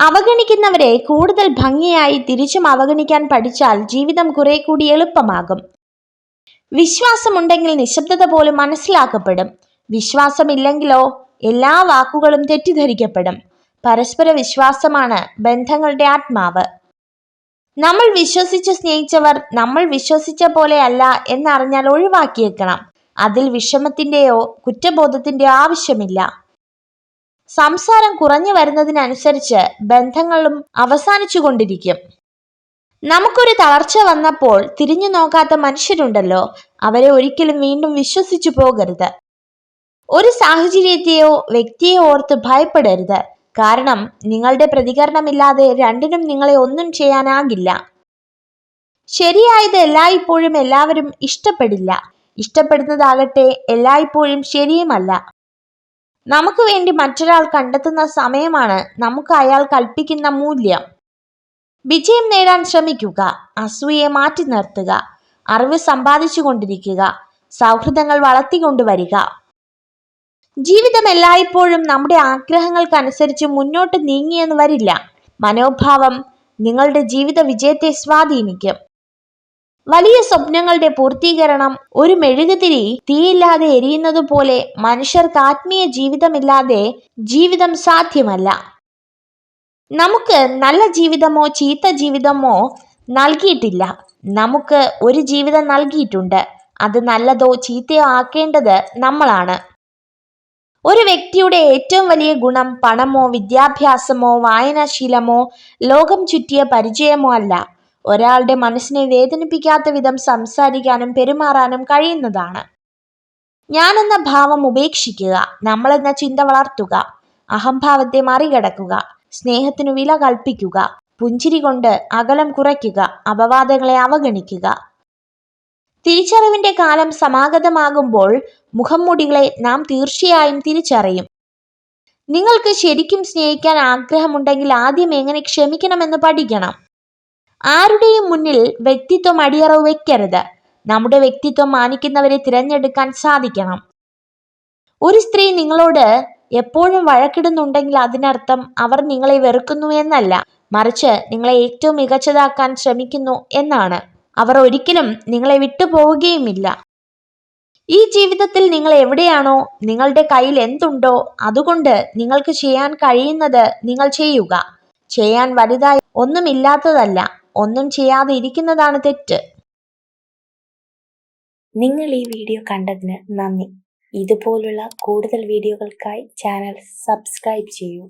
അവഗണിക്കുന്നവരെ കൂടുതൽ ഭംഗിയായി തിരിച്ചും അവഗണിക്കാൻ പഠിച്ചാൽ ജീവിതം കുറെ കൂടി എളുപ്പമാകും. വിശ്വാസമുണ്ടെങ്കിൽ നിശബ്ദത പോലും മനസ്സിലാക്കപ്പെടും. വിശ്വാസമില്ലെങ്കിലോ എല്ലാ വാക്കുകളും തെറ്റിദ്ധരിക്കപ്പെടും. പരസ്പര വിശ്വാസമാണ് ബന്ധങ്ങളുടെ ആത്മാവ്. നമ്മൾ വിശ്വസിച്ച് സ്നേഹിച്ചവർ നമ്മൾ വിശ്വസിച്ച പോലെയല്ല എന്നറിഞ്ഞാൽ ഒഴിവാക്കിയേക്കണം. അതിൽ വിഷമത്തിന്റെയോ കുറ്റബോധത്തിന്റെയോ ആവശ്യമില്ല. സംസാരം കുറഞ്ഞു വരുന്നതിനനുസരിച്ച് ബന്ധങ്ങളും അവസാനിച്ചുകൊണ്ടിരിക്കും. നമുക്കൊരു തളർച്ച വന്നപ്പോൾ തിരിഞ്ഞു നോക്കാത്ത മനുഷ്യരുണ്ടല്ലോ. അവരെ ഒരിക്കലും വീണ്ടും വിശ്വസിച്ചു പോകരുത്. ഒരു സാഹചര്യത്തെയോ വ്യക്തിയോ ഓർത്ത് ഭയപ്പെടരുത്. കാരണം നിങ്ങളുടെ പ്രതികരണമില്ലാതെ രണ്ടിനും നിങ്ങളെ ഒന്നും ചെയ്യാനാകില്ല. ശരിയായത് എല്ലായ്പ്പോഴും എല്ലാവരും ഇഷ്ടപ്പെടില്ല. ഇഷ്ടപ്പെടുന്നതാകട്ടെ എല്ലായ്പ്പോഴും ശരിയുമല്ല. നമുക്ക് വേണ്ടി മറ്റൊരാൾ കണ്ടെത്തുന്ന സമയമാണ് നമുക്ക് അയാൾ കൽപ്പിക്കുന്ന മൂല്യം. വിജയം നേടാൻ ശ്രമിക്കുക അസൂയെ മാറ്റി നിർത്തുക അറിവ് സമ്പാദിച്ചു കൊണ്ടിരിക്കുക സൗഹൃദങ്ങൾ വളർത്തിക്കൊണ്ടുവരിക ജീവിതം എല്ലായ്പ്പോഴും നമ്മുടെ ആഗ്രഹങ്ങൾക്കനുസരിച്ച് മുന്നോട്ട് നീങ്ങിയെന്ന് വരില്ല. മനോഭാവം നിങ്ങളുടെ ജീവിത വിജയത്തെ സ്വാധീനിക്കും. വലിയ സ്വപ്നങ്ങളുടെ പൂർത്തീകരണം ഒരു മെഴുകുതിരി തീയില്ലാതെ എരിയുന്നത് പോലെ മനുഷ്യർക്ക് ആത്മീയ ജീവിതമില്ലാതെ ജീവിതം സാധ്യമല്ല. നമുക്ക് നല്ല ജീവിതമോ ചീത്ത ജീവിതമോ നൽകിയിട്ടില്ല. നമുക്ക് ഒരു ജീവിതം നൽകിയിട്ടുണ്ട്. അത് നല്ലതോ ചീത്തയോ ആക്കേണ്ടത് നമ്മളാണ്. ഒരു വ്യക്തിയുടെ ഏറ്റവും വലിയ ഗുണം പണമോ വിദ്യാഭ്യാസമോ വായനാശീലമോ ലോകം ചുറ്റിയ പരിചയമോ അല്ല. ഒരാളുടെ മനസ്സിനെ വേദനിപ്പിക്കാത്ത വിധം സംസാരിക്കാനും പെരുമാറാനും കഴിയുന്നതാണ്. ഞാൻ എന്ന ഭാവം ഉപേക്ഷിക്കുക നമ്മൾ എന്ന ചിന്ത വളർത്തുക അഹംഭാവത്തെ മറികടക്കുക സ്നേഹത്തിനു വില കൽപ്പിക്കുക പുഞ്ചിരി കൊണ്ട് അകലം കുറയ്ക്കുക അപവാദങ്ങളെ അവഗണിക്കുക. തിരിച്ചറിവിന്റെ കാലം സമാഗതമാകുമ്പോൾ മുഖംമൂടികളെ നാം തീർച്ചയായും തിരിച്ചറിയും. നിങ്ങൾക്ക് ശരിക്കും സ്നേഹിക്കാൻ ആഗ്രഹമുണ്ടെങ്കിൽ ആദ്യം എങ്ങനെ ക്ഷമിക്കണമെന്ന് പഠിക്കണം. ആരുടെയും മുന്നിൽ വ്യക്തിത്വം അടിയറവ് വെക്കരുത്. നമ്മുടെ വ്യക്തിത്വം മാനിക്കുന്നവരെ തിരഞ്ഞെടുക്കാൻ സാധിക്കണം. ഒരു സ്ത്രീ നിങ്ങളോട് എപ്പോഴും വഴക്കിടുന്നുണ്ടെങ്കിൽ അതിനർത്ഥം അവർ നിങ്ങളെ വെറുക്കുന്നു എന്നല്ല. മറിച്ച് നിങ്ങളെ ഏറ്റവും മികച്ചതാക്കാൻ ശ്രമിക്കുന്നു എന്നാണ്. അവർ ഒരിക്കലും നിങ്ങളെ വിട്ടുപോവുകയുമില്ല ഈ ജീവിതത്തിൽ നിങ്ങൾ എവിടെയാണോ? നിങ്ങളുടെ കയ്യിൽ എന്തുണ്ടോ? അതുകൊണ്ട് നിങ്ങൾക്ക് ചെയ്യാൻ കഴിയുന്നത് നിങ്ങൾ ചെയ്യുക. ചെയ്യാൻ വലുതായി ഒന്നുമില്ലാത്തതല്ല. ഒന്നും ചെയ്യാതെ ഇരിക്കുന്നതാണ് തെറ്റ്. നിങ്ങൾ ഈ വീഡിയോ കണ്ടതിന് നന്ദി. ഇതുപോലുള്ള കൂടുതൽ വീഡിയോകൾക്കായി ചാനൽ സബ്സ്ക്രൈബ് ചെയ്യൂ.